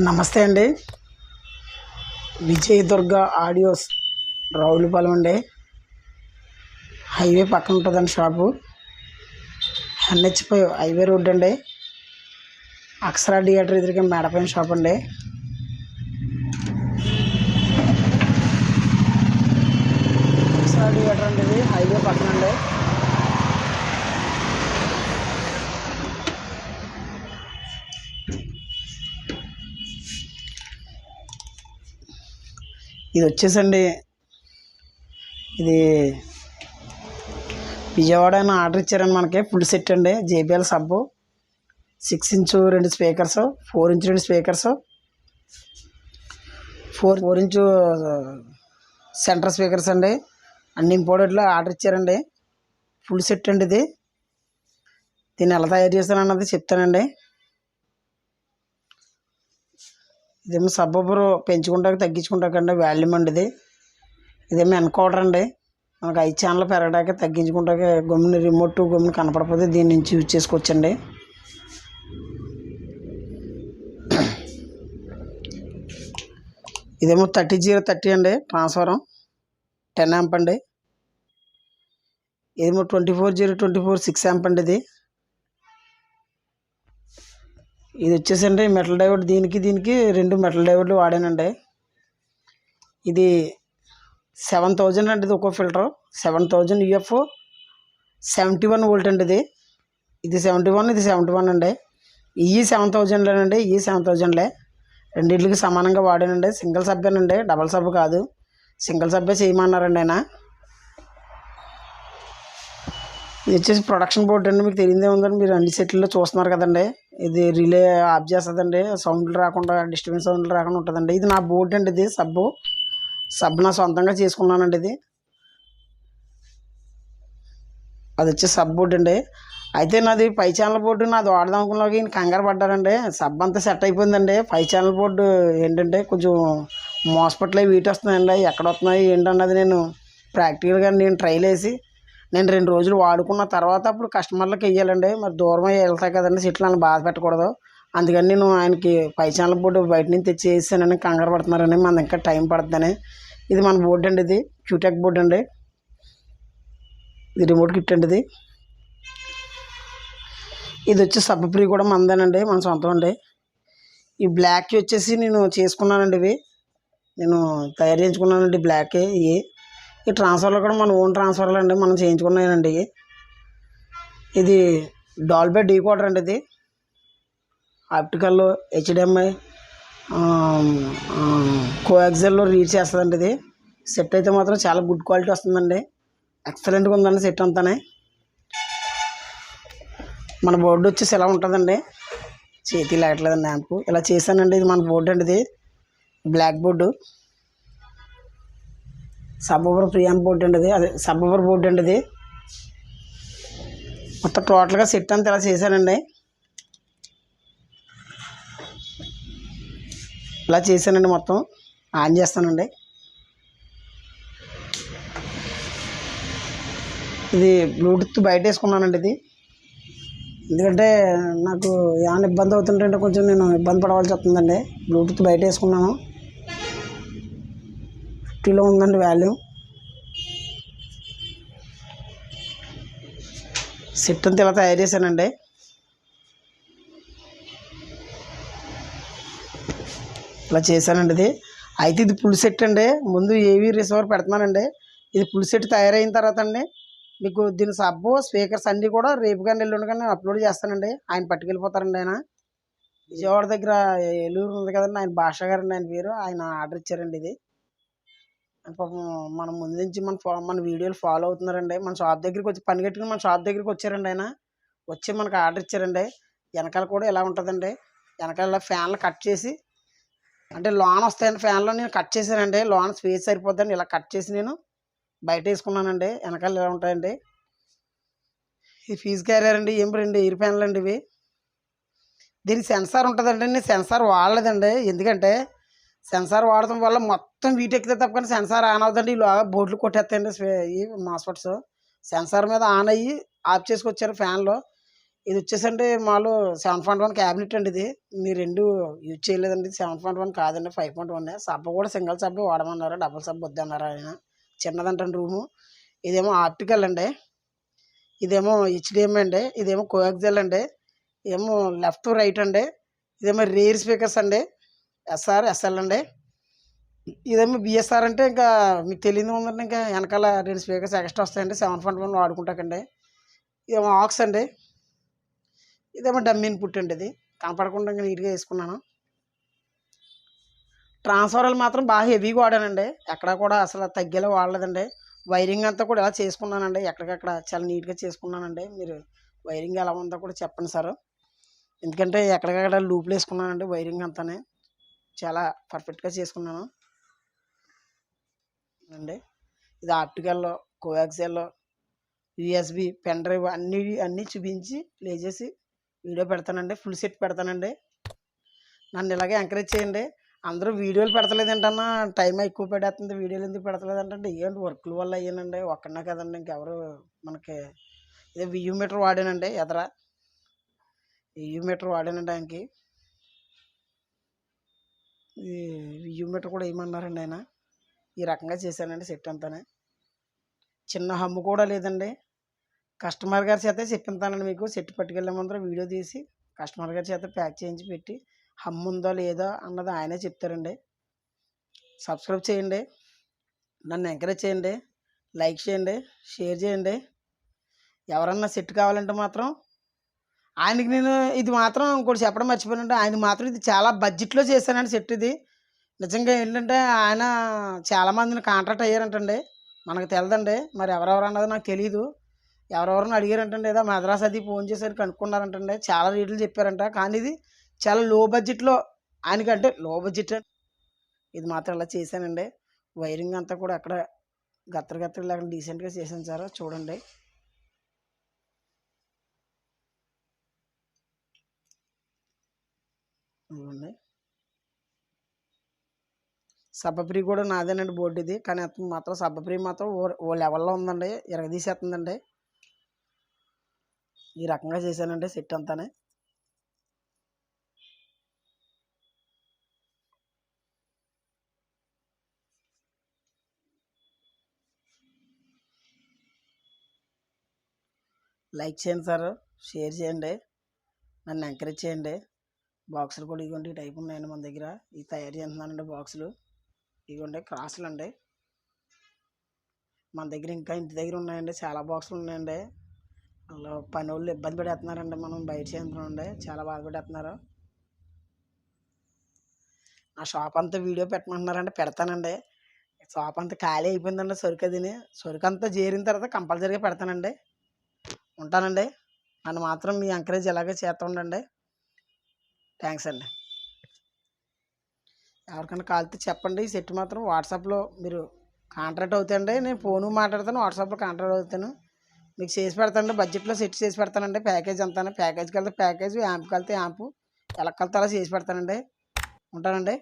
నమస్తే అండి. విజయ్ దుర్గ ఆడియోస్ రావులపాలెం అండి. హైవే పక్కన ఉంటుందండి షాపు. ఎన్హెచ్పై హైవే రోడ్ అండి. అక్షరా థియేటర్ ఎదురుగా మేడపైన షాప్ అండి. అక్షరా థియేటర్ అండి ఇది. హైవే పక్కన అండి. ఇది వచ్చేసండి. ఇది విజయవాడ అని ఆర్డర్ ఇచ్చారండి మనకి. ఫుల్ సెట్ అండి. జేబిఎల్ సబ్బు సిక్స్ ఇంచు రెండు స్పీకర్స్. ఫోర్ ఇంచు రెండు speakers. Four four inch centre speakers అండి. అన్ని ఇంపోర్టెడ్లో ఆర్డర్ ఇచ్చారండి. ఫుల్ సెట్ అండి ఇది. దీన్ని ఎలా తయారు చేస్తాను అన్నది చెప్తానండి. ఇదేమో సబ్బుబరు పెంచుకుంటాక తగ్గించుకుంటాకండి వాల్యూమ్ అండి ఇది. ఇదేమో ఎన్కౌడర్ అండి. మనకు ఐదు ఛానల్ పెరగడానికి తగ్గించుకుంటాక గమ్ముని రిమోట్ గమ్ముని కనపడకపోతే దీని నుంచి యూజ్ చేసుకోవచ్చండి. ఇదేమో థర్టీ జీరో థర్టీ అండి ట్రాన్స్ఫారం. టెన్ యాంప్ అండి. ఇదేమో twenty four zero twenty four six amp అండి ఇది. ఇది వచ్చేసండి మెటల్ డైవర్డ్ దీనికి దీనికి రెండు మెటల్ డైవర్లు వాడానండి. ఇది సెవెన్ థౌజండ్ అండి ఇది ఒక్కో filter. Seven thousand U F. Seventy one volt అండి ఇది. ఇది సెవెంటీ వన్ ఇది సెవెంటీ వన్ అండి. ఈ సెవెన్ థౌజండ్లేనండి ఈ సెవెన్ థౌజండ్లే. రెండింటికి సమానంగా వాడానండి. సింగిల్ సబ్బేనండి డబల్ సబ్బు కాదు. సింగిల్ సబ్బే చేయమన్నారండి ఆయన. ఇది వచ్చేసి ప్రొడక్షన్ బోర్డు అండి. మీకు తెలియదే ఉందండి. మీరు అన్ని సెట్లలో చూస్తున్నారు కదండి. ఇది రిలే ఆఫ్ చేస్తుందండి. సౌండ్లు రాకుండా డిస్టర్బెన్స్ సౌండ్లు రాకుండా ఉంటుందండి. ఇది నా బోర్డు అండి ఇది సబ్బు సబ్బు నా సొంతంగా చేసుకున్నానండి ఇది. అది వచ్చి సబ్ బోర్డు అండి. అయితే నాది పై ఛానల్ బోర్డు నాది వాడదాం అనుకున్నాక ఈయన కంగారు పడ్డారండి. సబ్ అంతా సెట్ అయిపోయిందండి. పై ఛానల్ బోర్డు ఏంటంటే కొంచెం మోసపట్లే వీటి వస్తున్నాయండి ఎక్కడ వస్తున్నాయి ఏంటన్నది నేను ప్రాక్టికల్గా నేను ట్రైల్ వేసి నేను రెండు రోజులు వాడుకున్న తర్వాత అప్పుడు కస్టమర్లకు వెయ్యాలండి మరి దూరం వెళ్తాయి కదండి చెట్లు అని బాధ పెట్టకూడదు. అందుకని నేను ఆయనకి పై ఛానల్ బోర్డు బయట నుంచి తెచ్చి వేసానని కంగారు పడుతున్నారని మన ఇంకా టైం పడుతుందని. ఇది మన బోర్డు అండి ఇది. క్యూటెక్ బోర్డు అండి. ఇది రిమోట్ కిట్ అండి ఇది. ఇది వచ్చి సబ్ ఫ్రీ కూడా మందేనండి మన సొంతం అండి. ఈ బ్లాక్ వచ్చేసి నేను చేసుకున్నానండి ఇవి. నేను తయారు చేయించుకున్నానండి బ్లాక్ ఇవి. ఈ ట్రాన్స్ఫర్లో కూడా మన ఓన్ ట్రాన్స్ఫర్లు అండి మనం చేయించుకున్నానండి ఇది డాల్బే డీ కోడర్ అండి ఇది. ఆప్టికల్ హెచ్డిఎంఐ కోఎక్సెల్లో రీడ్ చేస్తుందండి ఇది. సెట్ అయితే మాత్రం చాలా గుడ్ క్వాలిటీ వస్తుందండి. ఎక్సలెంట్గా ఉందండి సెట్ అంతానే. మన బోర్డు వచ్చేసి ఎలా ఉంటుందండి? చేతి లేట్లేదండి ల్యాంప్ ఇలా చేశానండి ఇది మన బోర్డు అండి ఇది. Black board subwoofer preamp board అండి అది. అదే సబ్బర్ బోర్డు అండి ఇది. మొత్తం టోటల్గా సెట్ అంతా ఇలా చేశానండి. ఇలా చేశానండి మొత్తం. ఆన్ చేస్తానండి. ఇది బ్లూటూత్ బయట వేసుకున్నానండి ఇది. ఎందుకంటే నాకు ఏమైనా ఇబ్బంది అవుతుంటే కొంచెం నేను ఇబ్బంది పడవలసి వస్తుందండి. బ్లూటూత్ బయట వేసుకున్నాను. ఫిఫ్టీలో ఉందండి వాల్యూ సెట్ అంతా ఇలా తయారు చేశానండి. ఇలా చేశానండి ఇది. అయితే ఇది పులి సెట్ అండి. ముందు ఏవి రిసీవర్ పెడుతున్నానండి. ఇది పులి సెట్ తయారైన తర్వాత అండి మీకు దీని సబ్బు స్పీకర్స్ అన్నీ కూడా రేపు కానీ ఎల్లుండి కానీ నేను అప్లోడ్ చేస్తానండి. ఆయన పట్టుకెళ్ళిపోతారండి ఆయన. విజయవాడ దగ్గర ఏలూరు ఉంది కదండి ఆయన భాష గారండి ఆయన పేరు. ఆయన ఆర్డర్ ఇచ్చారండి ఇది. పాపం మనం ముందు నుంచి మన ఫా మన వీడియోలు ఫాలో అవుతున్నారండి. మన షాప్ దగ్గరికి వచ్చి పని కట్టుకుని మన షాప్ దగ్గరికి వచ్చారండి ఆయన. వచ్చి మనకు ఆర్డర్ ఇచ్చారండి. వెనకాల కూడా ఇలా ఉంటుందండి. వెనకాల ఫ్యాన్లు కట్ చేసి అంటే లోన్ వస్తాయండి ఫ్యాన్లో నేను కట్ చేశానండి. లోన్ స్పేస్ సరిపోద్దండి ఇలా కట్ చేసి నేను బయట వేసుకున్నానండి. వెనకాల ఇలా ఉంటాయండి. ఇది ఫీజు క్యారియర్ అండి ఏం రెండు ఎయిర్ ఫ్యాన్లు అండి ఇవి. దీని సెన్సార్ ఉంటుందండి. నేను సెన్సార్ వాడలేదండి. ఎందుకంటే సెన్సార్ వాడటం వల్ల మొత్తం వీటి ఎక్కితే తప్ప కానీ సెన్సార్ ఆన్ అవుతుంది ఇలా బోర్డులు కొట్టేస్తాయండి ఈ మాస్ఫట్స్. సెన్సార్ మీద ఆన్ అయ్యి ఆఫ్ చేసుకొచ్చారు ఫ్యాన్లో. ఇది వచ్చేసండి మాలో సెవెన్ పాయింట్ వన్ క్యాబినెట్ అండి ఇది. మీరు రెండు యూజ్ చేయలేదండి. సెవెన్ పాయింట్ వన్ కాదండి ఫైవ్ పాయింట్ వన్ సబ్బ కూడా సింగిల్ సబ్బు వాడమన్నారు డబుల్ సబ్బు వద్దన్నారు ఆయన. చిన్నదంటండి రూము. ఇదేమో ఆప్టికల్ అండి. ఇదేమో హెచ్డిఎం అండి. ఇదేమో కోయాక్జల్ అండి. ఇదేమో లెఫ్ట్ రైట్ అండి. ఇదేమో రేర్ స్పీకర్స్ అండి. ఎస్ఆర్ ఎస్ఎల్ అండి. ఇదేమో బిఎస్ఆర్ అంటే ఇంకా మీకు తెలియదు ఉందండి ఇంకా వెనకాల రెండు స్పీకర్స్ ఎక్స్ట్రా వస్తాయండి. సెవెన్ పాయింట్ వన్ వాడుకుంటాకండి. ఇదేమో ఆక్స్ అండి. ఇదేమో డమ్మీ ఇన్పుట్ అండి ఇది. కనపడకుండా ఇంకా నీట్గా వేసుకున్నాను. ట్రాన్స్ఫార్మర్లు మాత్రం బాగా హెవీగా వాడానండి. ఎక్కడ కూడా అసలు తగ్గేలా వాడలేదండి. వైరింగ్ అంతా కూడా ఇలా చేసుకున్నానండి. ఎక్కడికక్కడ చాలా నీట్గా చేసుకున్నానండి. మీరు వైరింగ్ ఎలా ఉందో కూడా చెప్పండి సార్. ఎందుకంటే ఎక్కడికక్కడ లూప్లు వేసుకున్నానండి వైరింగ్ అంతానే. చాలా పర్ఫెక్ట్గా చేసుకున్నాను. అండి. ఇది ఆర్టికల్లో కోయాక్సెల్లో యూఎస్బి పెన్ డ్రైవ్ అన్ని అన్నీ చూపించి ప్లే చేసి వీడియో పెడతానండి. ఫుల్ సెట్ పెడతానండి. నన్ను ఇలాగే ఎంకరేజ్ చేయండి. అందరూ వీడియోలు పెడతలేదంటన్నా టైం ఎక్కువ పడేస్తుంది వీడియోలు ఎందుకు పెడతలేదంటే ఏంటి వర్క్ల వల్ల అయ్యానండి? ఒక్కనే కదండి. ఇంకెవరు మనకి ఇదే వియూ మీటర్ వాడానండి ఎదర? వియూ మీటర్ వాడానండి ఆయనకి. ఈ వియూ కూడా ఏమన్నారండి ఆయన? ఈ రకంగా చేశానండి సెట్ అంతానే. చిన్న హమ్ము కూడా లేదండి. కస్టమర్ గారి చేత చెప్పింతానండి మీకు. సెట్ పట్టుకెళ్ళే ముందర వీడియో తీసి కస్టమర్ గారి చేత ప్యాక్ చేయించి పెట్టి హమ్ ఉందో లేదో అన్నది ఆయనే చెప్తారండి. సబ్స్క్రైబ్ చేయండి. నన్ను ఎంకరేజ్ చేయండి. లైక్ చేయండి. షేర్ చేయండి. ఎవరన్నా సెట్ కావాలంటే మాత్రం ఆయనకి నేను ఇది మాత్రం ఇంకోటి చెప్పడం మర్చిపోయినట్టు ఆయన మాత్రం ఇది చాలా బడ్జెట్లో చేశానండి సెట్ ఇది. నిజంగా ఏంటంటే ఆయన చాలామందిని కాంట్రాక్ట్ అయ్యారంటండి. మనకు తెలదండి. మరి ఎవరెవరు అన్నది నాకు తెలియదు ఎవరెవరిని అడిగారంటండి. ఏదో మద్రాస్ అది ఫోన్ చేశారు కనుక్కున్నారంటండి. చాలా రేట్లు చెప్పారంట. కానీ ఇది చాలా లో బడ్జెట్లో ఆయనకంటే లో బడ్జెట్ ఇది మాత్రం ఇలా చేశానండి. వైరింగ్ అంతా కూడా అక్కడ గత్తర గత్తర లేకుండా డీసెంట్గా చేశాను సార్. చూడండి. ఇదిగోండి సబ్బప్రి కూడా నాదేనండి బోర్డు ఇది కానీ అతను మాత్రం సబ్బప్రి మాత్రం ఓ ఓ లెవెల్లో ఉందండి. ఇరగదీసేస్తుందండి. ఈ రకంగా చేశానండి సెట్ అంతానే. లైక్ చేయండి సార్. షేర్ చేయండి. నన్ను ఎంకరేజ్ చేయండి. బాక్సులు కూడా ఇదిగోండి ఈ టైప్ ఉన్నాయండి మన దగ్గర. ఇవి తయారు చేస్తున్నానండి బాక్సులు. ఇదిగోండి క్రాసులు అండి మన దగ్గర ఇంకా ఇంటి దగ్గర ఉన్నాయండి. చాలా బాక్సులు ఉన్నాయండి. వాళ్ళు పని వాళ్ళు ఇబ్బంది పడేస్తున్నారండి మనం బయట చేస్తున్నామండి చాలా బాధపడేస్తున్నారు నా షాప్ అంతా వీడియో పెట్టమంటున్నారండి. పెడతానండి. షాప్ అంతా ఖాళీ అయిపోయిందండి సరుకు అదిని. సరుకు అంతా చేరిన తర్వాత కంపల్సరీగా పెడతానండి. ఉంటానండి. నన్ను మాత్రం మీ ఎంకరేజ్ ఇలాగే చేస్తూ ఉండండి. థ్యాంక్స్ అండి. ఎవరికైనా కాలితే చెప్పండి. ఈ సెట్ మాత్రం వాట్సాప్లో మీరు కాంట్రాక్ట్ అవుతాయండి. నేను ఫోను మాట్లాడతాను వాట్సాప్లో కాంట్రాక్ట్ అవుతాను. మీకు చేసి పెడతానండి. బడ్జెట్లో సెట్ చేసి పెడతానండి. ప్యాకేజ్ అంతా ప్యాకేజ్కి వెళ్తే ప్యాకేజ్ యాంప్కి వెళ్తే యాంపు ఎలా కలితే అలా చేసి పెడతానండి. ఉంటానండి.